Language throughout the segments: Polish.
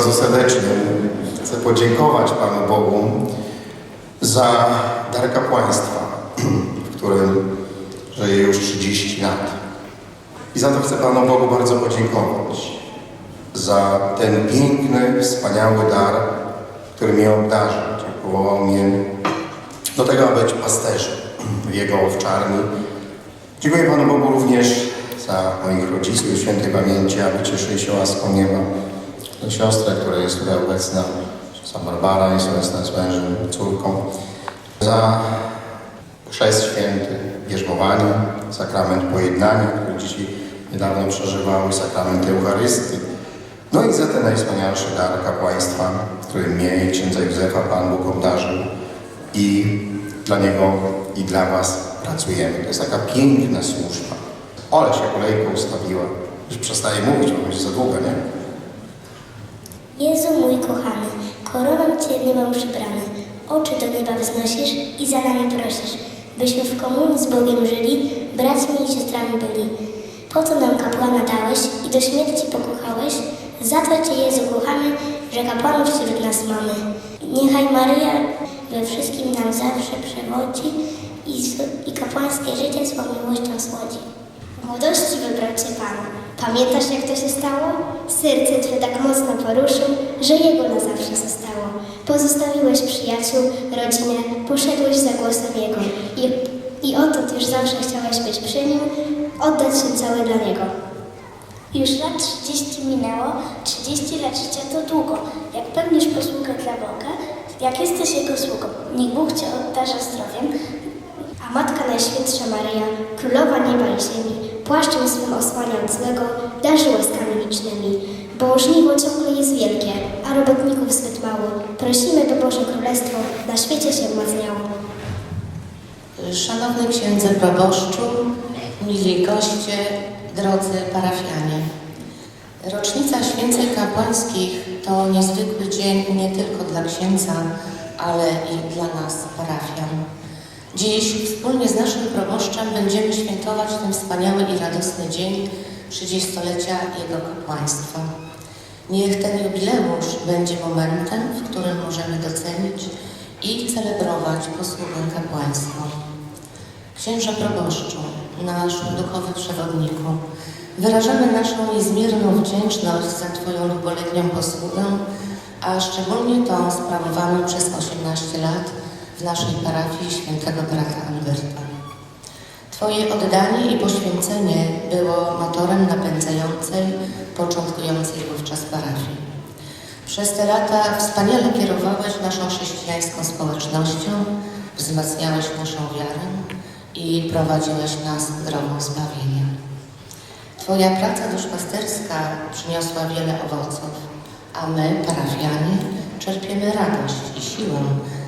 bardzo serdecznie chcę podziękować Panu Bogu za dar kapłaństwa, w którym żyję już 30 lat. I za to chcę Panu Bogu bardzo podziękować. Za ten piękny, wspaniały dar, który mnie obdarzył. Powołał mnie do tego, aby być pasterzem w Jego owczarni. Dziękuję Panu Bogu również za moich rodziców świętej pamięci, aby cieszyli się łaską nieba. Siostrę, która jest tutaj obecna, za Barbara jest obecna z mężem, córką. Za chrzest święty, bierzmowanie, sakrament pojednania, który dzieci niedawno przeżywały, sakrament Eucharystii. No i za ten najwspanialszy dar kapłaństwa, który mnie i księdza Józefa Pan Bóg obdarzył. I dla Niego i dla Was pracujemy. To jest taka piękna służba. Ale się kolejka ustawiła. Już przestaje mówić, bo będzie za długo, nie? Jezu mój kochany, koroną Cię niebem przybrany, oczy do nieba wznosisz i za nami prosisz, byśmy w komunii z Bogiem żyli, braćmi i siostrami byli. Po to nam kapłana dałeś i do śmierci pokochałeś, za to Cię Jezu kochamy, że kapłanów wśród nas mamy. Niechaj Maryja we wszystkim nam zawsze przewodzi i, i kapłańskie życie swą miłością słodzi. Młodości wybrał Cię Pan. Pamiętasz, jak to się stało? Serce Twe tak mocno poruszył, że Jego na zawsze zostało. Pozostawiłeś przyjaciół, rodzinę, poszedłeś za głosem Jego. I, i odtąd już zawsze chciałeś być przy Nim, oddać się całe dla Niego. Już lat 30 minęło, 30 lat życia to długo. Jak pełnisz posługę dla Boga, jak jesteś Jego sługą, niech Bóg Cię obdarza zdrowiem, Matka Najświętsza Maryja, Królowa Nieba i Ziemi, płaszczem swym osłaniał złego, darzy łaskami licznymi. Bo żniwo ciągle jest wielkie, a robotników zbyt mało. Prosimy, by Boże Królestwo na świecie się wzmacniało. Szanowny księdze proboszczu, mili goście, drodzy parafianie. Rocznica święceń kapłańskich to niezwykły dzień nie tylko dla księdza, ale i dla nas, parafian. Dziś wspólnie z naszym proboszczem będziemy świętować ten wspaniały i radosny dzień 30-lecia jego kapłaństwa. Niech ten jubileusz będzie momentem, w którym możemy docenić i celebrować posługę kapłańską. Księże proboszczu, nasz duchowy przewodniku, wyrażamy naszą niezmierną wdzięczność za Twoją długoletnią posługę, a szczególnie tą sprawowaną przez 18 lat w naszej parafii świętego brata Alberta. Twoje oddanie i poświęcenie było motorem napędzającej, początkującej wówczas parafii. Przez te lata wspaniale kierowałeś naszą chrześcijańską społecznością, wzmacniałeś naszą wiarę i prowadziłeś nas drogą zbawienia. Twoja praca duszpasterska przyniosła wiele owoców, a my, parafianie, czerpiemy radość i siłę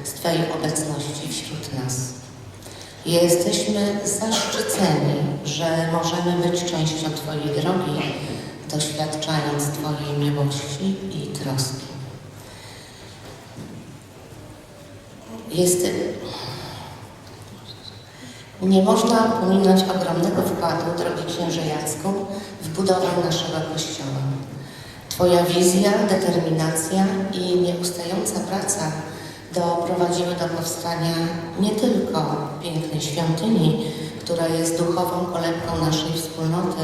z Twojej obecności wśród nas. Jesteśmy zaszczyceni, że możemy być częścią Twojej drogi, doświadczając Twojej miłości i troski. Jest... Nie można pominąć ogromnego wkładu, drogi księże w budowę naszego Kościoła. Twoja wizja, determinacja i nieustająca praca doprowadziły do powstania nie tylko pięknej świątyni, która jest duchową kolebką naszej wspólnoty,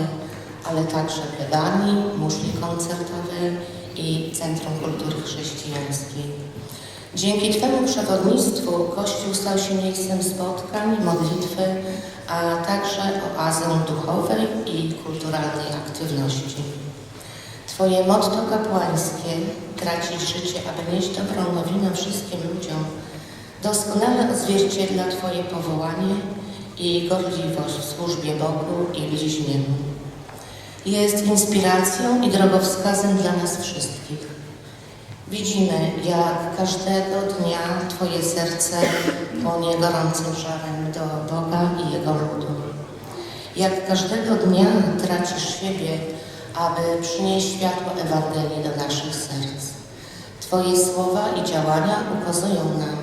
ale także plebanii, muszli koncertowej i Centrum Kultury Chrześcijańskiej. Dzięki Twemu przewodnictwu Kościół stał się miejscem spotkań, modlitwy, a także oazą duchowej i kulturalnej aktywności. Twoje motto kapłańskie tracić życie, aby nieść dobrą nowinę wszystkim ludziom, doskonale odzwierciedla Twoje powołanie i gorliwość w służbie Bogu i bliźniemu. Jest inspiracją i drogowskazem dla nas wszystkich. Widzimy, jak każdego dnia Twoje serce płonie gorącym żarem do Boga i Jego ludu. Jak każdego dnia tracisz siebie, aby przynieść światło Ewangelii do naszych serc. Twoje słowa i działania ukazują nam,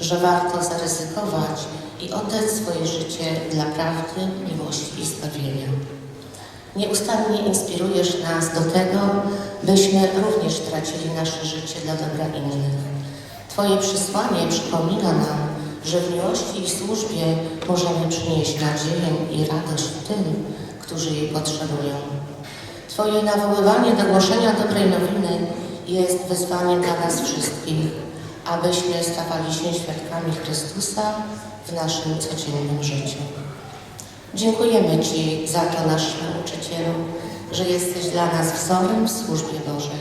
że warto zaryzykować i oddać swoje życie dla prawdy, miłości i zbawienia. Nieustannie inspirujesz nas do tego, byśmy również tracili nasze życie dla dobra innych. Twoje przesłanie przypomina nam, że w miłości i służbie możemy przynieść nadzieję i radość tym, którzy jej potrzebują. Twoje nawoływanie do głoszenia dobrej nowiny jest wyzwaniem dla nas wszystkich, abyśmy stawali się świadkami Chrystusa w naszym codziennym życiu. Dziękujemy Ci za to, nasz nauczycielu, że jesteś dla nas wzorem w służbie Bożej.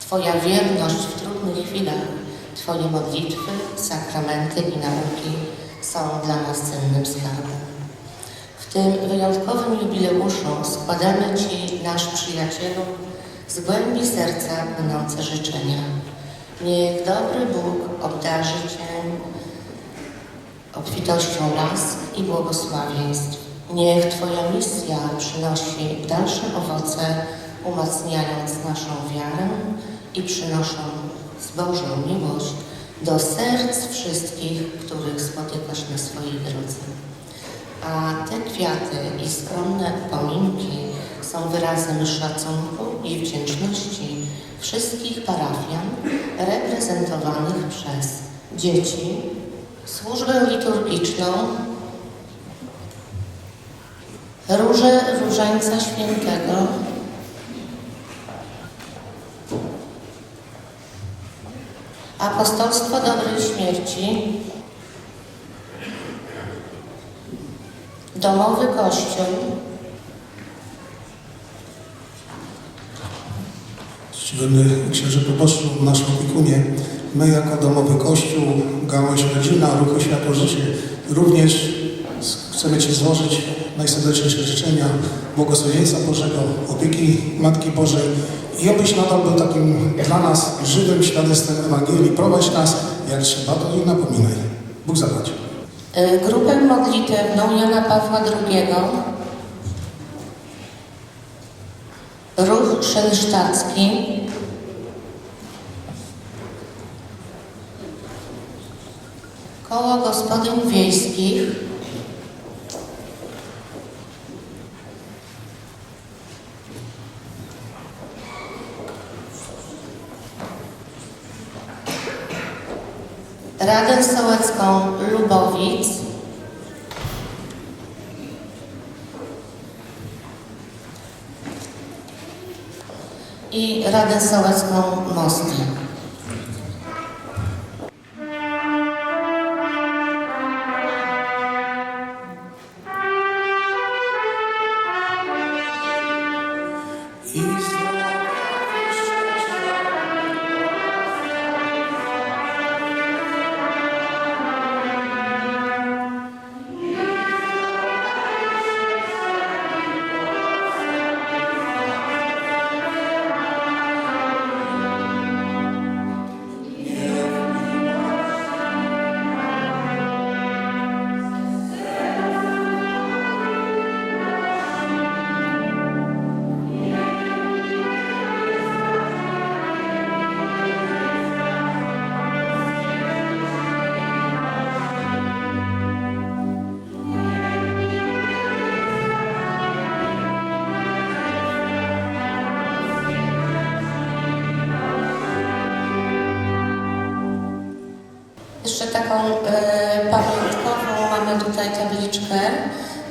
Twoja wierność w trudnych chwilach, Twoje modlitwy, sakramenty i nauki są dla nas cennym skarbem. W tym wyjątkowym jubileuszu składamy Ci, nasz przyjacielu, z głębi serca płynące życzenia. Niech dobry Bóg obdarzy Cię obfitością łask i błogosławieństw. Niech Twoja misja przynosi dalsze owoce, umacniając naszą wiarę i przynosząc Bożą miłość do serc wszystkich, których spotykasz na swojej kwiaty i skromne upominki są wyrazem szacunku i wdzięczności wszystkich parafian reprezentowanych przez dzieci, służbę liturgiczną, Róże Różańca Świętego, Apostolstwo Dobrej Śmierci, Domowy Kościół, Czcigodny księże proboszczu, nasz opiekunie, my jako domowy kościół, gałąź rodzina, ruchu Światło Życie, również chcemy Ci złożyć najserdeczniejsze życzenia błogosławieństwa Bożego, opieki Matki Bożej i abyś nadal był takim dla nas żywym świadectwem Ewangelii. Prowadź nas, jak trzeba, to i napominaj. Bóg zapłać. Y, grupę modlitewną Jana Pawła II, Ruch Szensztacki, Koło Gospodyń Wiejskich, Radę Sołecką Lubowic, i Radę Sołecką Mosty.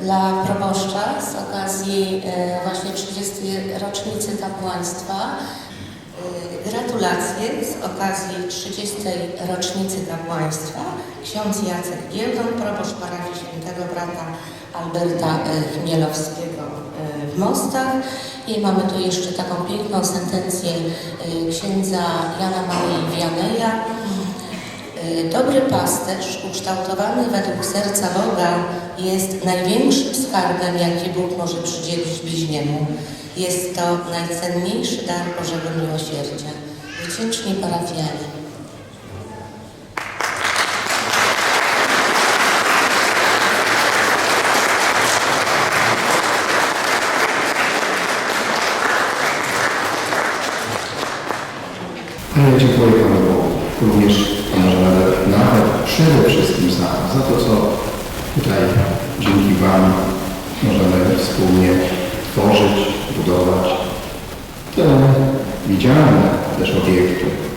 Dla proboszcza z okazji e, właśnie 30. rocznicy kapłaństwa. E, gratulacje z okazji 30. rocznicy kapłaństwa. Ksiądz Jacek Gieldon, proboszcz parafii świętego brata Alberta e, Chmielowskiego w Mostach. I mamy tu jeszcze taką piękną sentencję księdza Jana Marii Wianeja, Dobry pasterz, ukształtowany według serca Boga, jest największym skarbem, jaki Bóg może przydzielić bliźniemu. Jest to najcenniejszy dar Bożego Miłosierdzia. Wdzięczni parafianie. Dziękuję Panu Bogu, również może nawet, przede wszystkim za, za to, co tutaj dzięki Wam możemy wspólnie tworzyć, budować te widzialne też obiekty.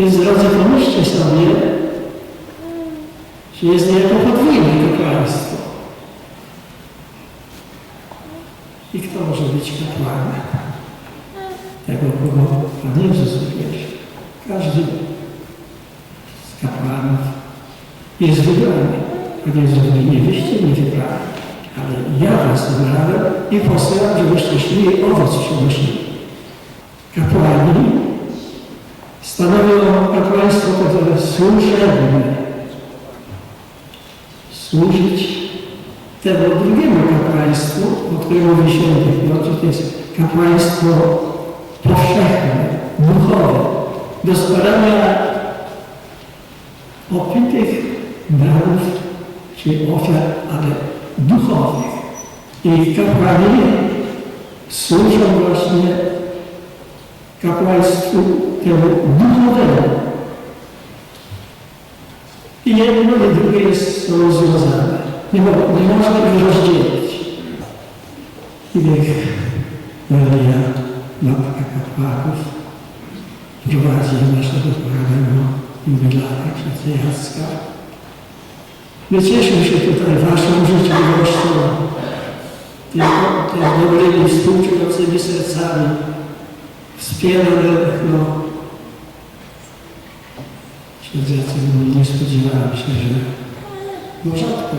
Więc drodzy, pomyślcie sobie, że jest niejako podwójne kapłaństwo. I kto może być kapłanem? Tego kogo Pan Jezus również. Każdy z kapłanów jest wybrany. Pan Jezus mówi, nie wyście mnie wybrali, ale ja was wybrałem i posyłam, żebyście szli owoc przynosili. Kapłani stanowią kapłaństwo, które służebne. Służyć temu drugiemu kapłaństwu, o którym mówi święty Piotr, to jest kapłaństwo powszechne, duchowe, do składania opitych darów czy ofiar, ale duchowych. I kapłani służą właśnie kapłaństwu temu duchowemu. I jedno i drugie jest są związane. Nie, nie można ich rozdzielić. I niech Maria, Matka Kapłanów, prowadzi naszego kochanego jubilata Jacka. My cieszymy się tutaj Waszą życzliwością, też dobrymi, współczującymi sercami. Wspieramy, no, mówi, nie spodziewałem się, że no rzadko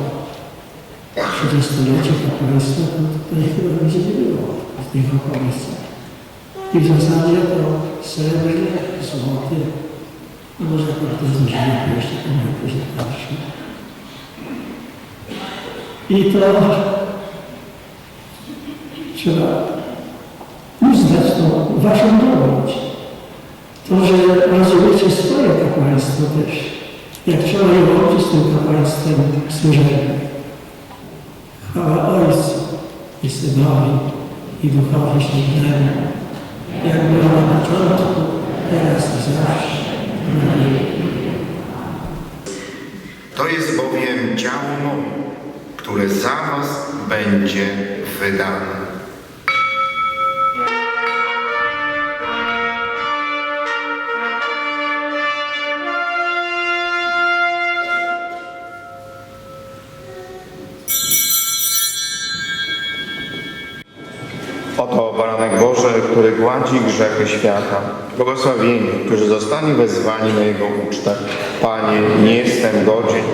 30-lecie kapłaństwa to tutaj chyba nigdzie nie było w tych okolicach. I w zasadzie to srebrny, złoty, no może akurat to zniżyło jeszcze, miał później dalszy. I to trzeba uznać tą waszą dobroć. To, że rozumiecie swoje kapłaństwo też. Jak trzeba je łączyć z tym kapłaństwem służebnym. Chwała Ojcu i Synowi i Duchowi Świętemu. Jak było na początku, teraz i zawsze. To jest bowiem ciało które za was będzie wydane. Gładzi grzechy świata. Błogosławieni, którzy zostali wezwani na Jego ucztę. Panie, nie jestem godzien,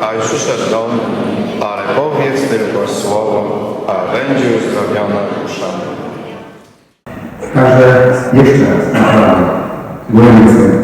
abyś przyszedł do mnie, ale powiedz tylko słowo, a będzie uzdrowiona dusza. Każde jeszcze raz, głębiej serca.